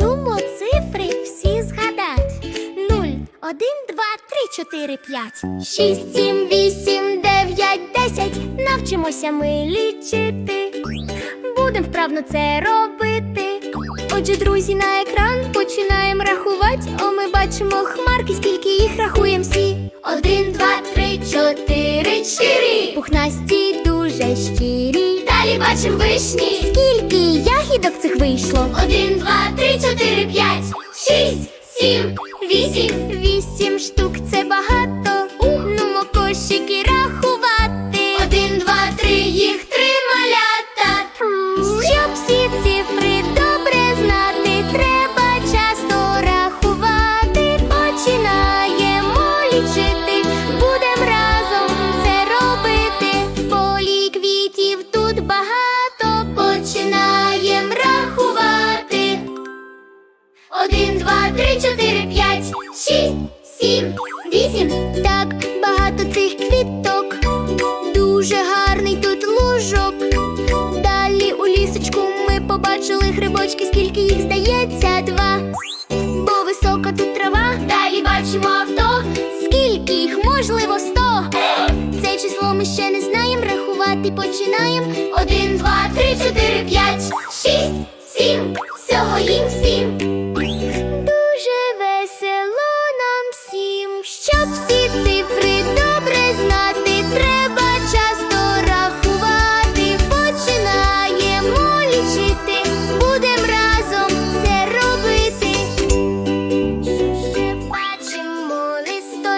Нумо цифри всі згадать. Нуль, один, два, три, чотири, п'ять. Шість, сім, вісім, дев'ять, десять. Навчимося ми лічити. Будем вправно це робити. Отже, друзі, на екран починаємо рахувати. О, ми бачимо хмарки, скільки їх рахуємо всі. Один, два, три, чотири, чотири. Пухнасті дуже щирі. Далі бачимо вишні. Скільки ягідок цих вийшло? Один, два, три, чотири, п'ять, шість, сім. Вісім вісім. Так багато цих квіток. Дуже гарний тут лужок. Далі у лісочку ми побачили грибочки, скільки їх здається, два. Бо висока тут трава. Далі бачимо авто. Скільки їх, можливо, сто. Це число ми ще не знаємо. Рахувати починаємо. Один, два,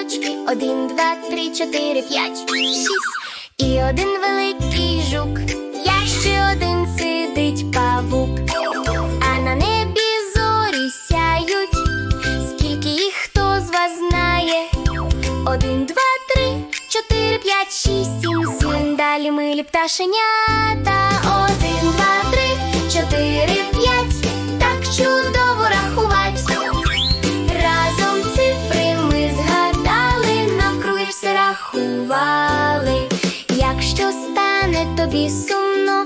листочки. Один, два, три, чотири, п'ять, шість. І один великий жук. Я ще один сидить павук. А на небі зорі сяють. Скільки їх хто з вас знає? Один, два, три, чотири, п'ять, шість, сім, сім. Далі милі пташенята. Один, тобі сумно,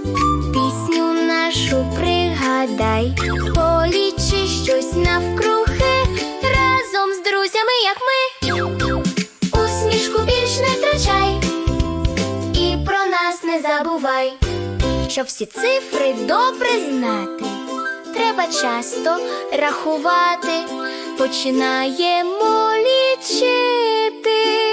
пісню нашу пригадай, полічи щось навкруги, разом з друзями, як ми. Усмішку більш не втрачай, і про нас не забувай, щоб всі цифри добре знати. Треба часто рахувати, починаємо лічити.